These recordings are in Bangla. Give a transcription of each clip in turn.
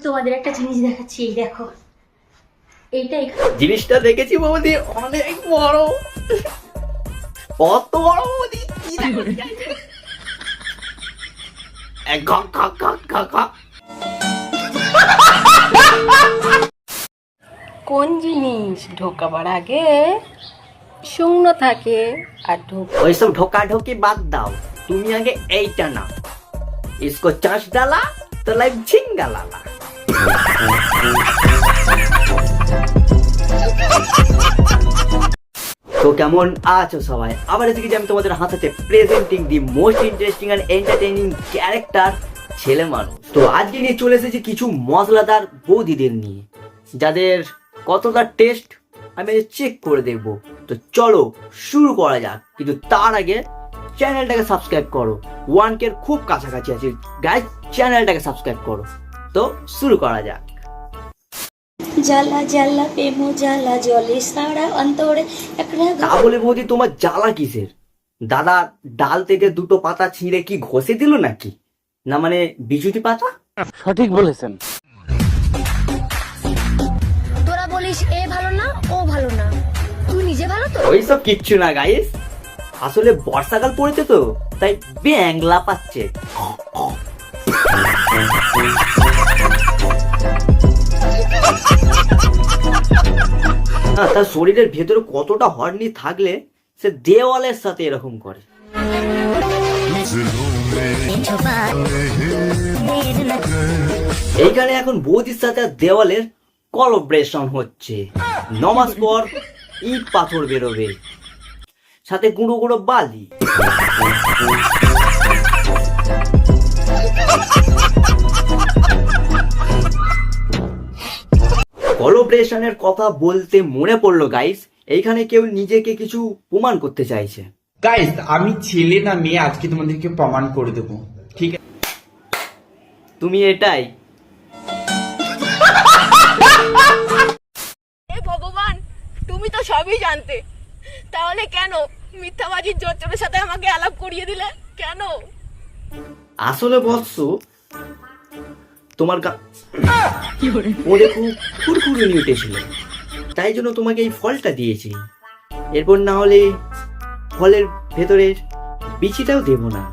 তোমাদের একটা জিনিস দেখাচ্ছি এই দেখো এইটা এখানে জিনিসটা দেখেছি বৌদি অনেক বড় কত বড় বৌদি কি দেখো? এ, কা, কা, কা, কা, কা। কোন জিনিস ঢোকাবার আগে শুকনো থাকে আর ঢোক ওইসব ঢোকা ঢোকি বাদ দাও তুমি আগে এইটা না इसको চাষ ডালা তো লাইফ ঝিঙ্গা লালা তো কেমন আছো সবাই? আবার এসে গেছি আমি তোমাদের হাতে presenting the most interesting and entertaining character ছেলে মানুষ। তো আজকে নিয়ে চলে এসেছি কিছু মশলাদার বৌদিদের নিয়ে। যাদের কতটা টেস্ট আমি চেক করে দেখব। তো চলো শুরু করা যাক। কিন্তু তার আগে চ্যানেলটাকে সাবস্ক্রাইব করো। ওয়ান কে খুব কাছাকাছি আছে। গাইজ চ্যানেলটাকে সাবস্ক্রাইব করো। তো শুরু করা যাক। জ্বালা জ্বালা প্রেমো জ্বালা জলে সারা অন্তরে একটা তা বলে বৌদি তোমার জ্বালা কিসের? দাদা ডাল থেকে দুটো পাতা ছিঁড়ে কি ঘষে দিল নাকি? না মানে বিজুতি পাতা? সঠিক বলেছেন। তোরা বলিস এ ভালো না ও ভালো না। তুই নিজে ভালো তো? ওইসব কিচ্ছু না গাইস আসলে বর্ষাকাল পড়েছে তো তাই ব্যাংলা পাচ্ছে। তার শরীরের ভেতরে কতটা হর্নি থাকলে সে দেওয়ালের সাথে এরকম করে। এইখানে এখন বৌদির সাথে দেওয়ালের কলব্রেশন হচ্ছে। নমাজ পর ইট পাথর বেরোবে। সাথে গুঁড়ো গুঁড়ো বালি। কলোব্রেশনের কথা বলতে মনে পড়ল গাইস এইখানে কেউ নিজেকে কিছু প্রমাণ করতে চাইছে। গাইস আমি ছেলে না মেয়ে আজকে তোমাদেরকে প্রমাণ করে দেবো। ঠিক আছে? তুমি এটাই। হে ভগবান তুমি তো সবই জানতে। তাহলে কেন মিথ্যাবাজির জোচ্চরের সাথে আমাকে আলাপ করিয়ে দিলে? কেন? আসলে বৎস তোমার গা ওরে খুব খুরখুরুনি উঠেছিল তাই জন্য তোমাকে এই ফলটা দিয়েছি। এরপর না হলে ফলের ভেতরের বিচিটাও দেব না।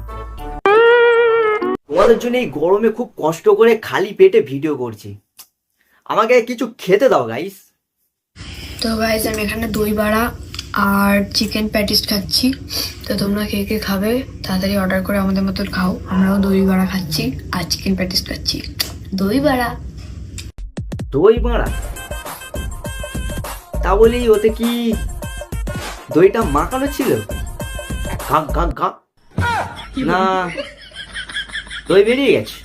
তোমাদের জন্য এই গরমে খুব কষ্ট করে খালি পেটে ভিডিও করছি। আমাকে কিছু খেতে দাও গাইস তো গাইস আমি এখানে দই বড়া আর চিকেন প্যাটিস খাচ্ছি। তো তোমরা কে কে খাবে তাড়াতাড়ি অর্ডার করে আমাদের মতন খাও। আমরাও দই বড়া খাচ্ছি আর চিকেন প্যাটিস খাচ্ছি। দই বড়া। দই মারা তা বলি ওতে কি দইটা মাখানো ছিল? গাক গাক গাক না দই বেরিয়ে গেছে।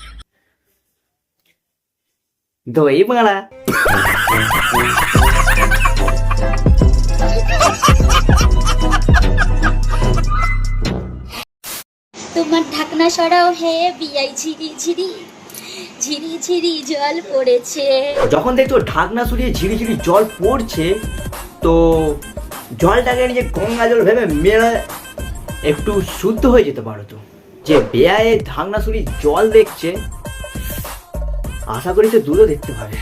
দই মারা তোমার ঢাকনা সরাও হে বিয়াই ঝিরি ঝিরি। ঝিরি ঝিরি জল পড়েছে। যখন দেখছ ঢাকনা সরিয়ে ঝিরি ঝিরি জল পড়ছে, তো জলটাকে নিয়ে গঙ্গা জল ভেবে মেরে একটু শুদ্ধ হয়ে যেতে পারো তো। যে বেয়ায় ঢাকনা সরিয়ে জল দেখছে, আশা করি সে দূরও দেখতে পাবে।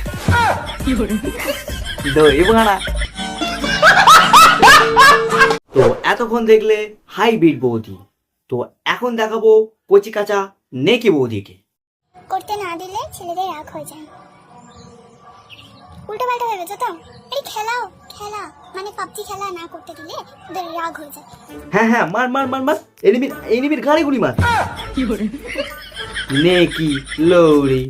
তো এতক্ষণ দেখলে হাই হাইব্রিড বৌদি। তো এখন দেখাবো কচি কাঁচা নেকি বৌদিকে। করতে না দিলে ছেলেদের রাগ হয়ে যায়। উল্টো পাল্টা ভেবেছো তো এই খেলাও খেলা। মানে পাবজি খেলা না করতে দিলে ওদের রাগ হয়ে যায়। হ্যাঁ হ্যাঁ মার মার মার মার। এনিমির এনিমির গাড়ি গুলি মার। কি করে নেকি লৌরি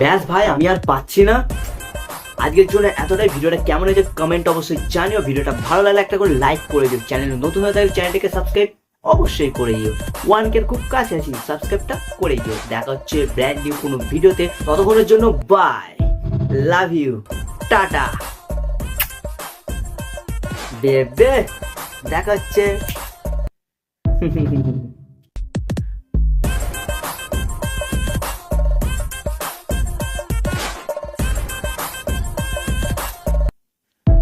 ব্যাস ভাই, আমি আর পাচ্ছি না। আজকের জন্য এতটাই। ভিডিওটা কেমন হয়েছে কমেন্ট অবশ্যই জানিও। ভিডিওটা ভালো লাগলে একটা করে লাইক করে দিও। চ্যানেল নতুন হয়ে থাকলে চ্যানেলটিকে সাবস্ক্রাইব অবশ্যই করে দিও। ওয়ান কের খুব কাছে আছি সাবস্ক্রাইবটা করে দিও। দেখা হচ্ছে ব্র্যান্ড নিউ কোনো ভিডিওতে। ততক্ষণের জন্য বাই লাভ ইউ টাটা। দেখা হচ্ছে।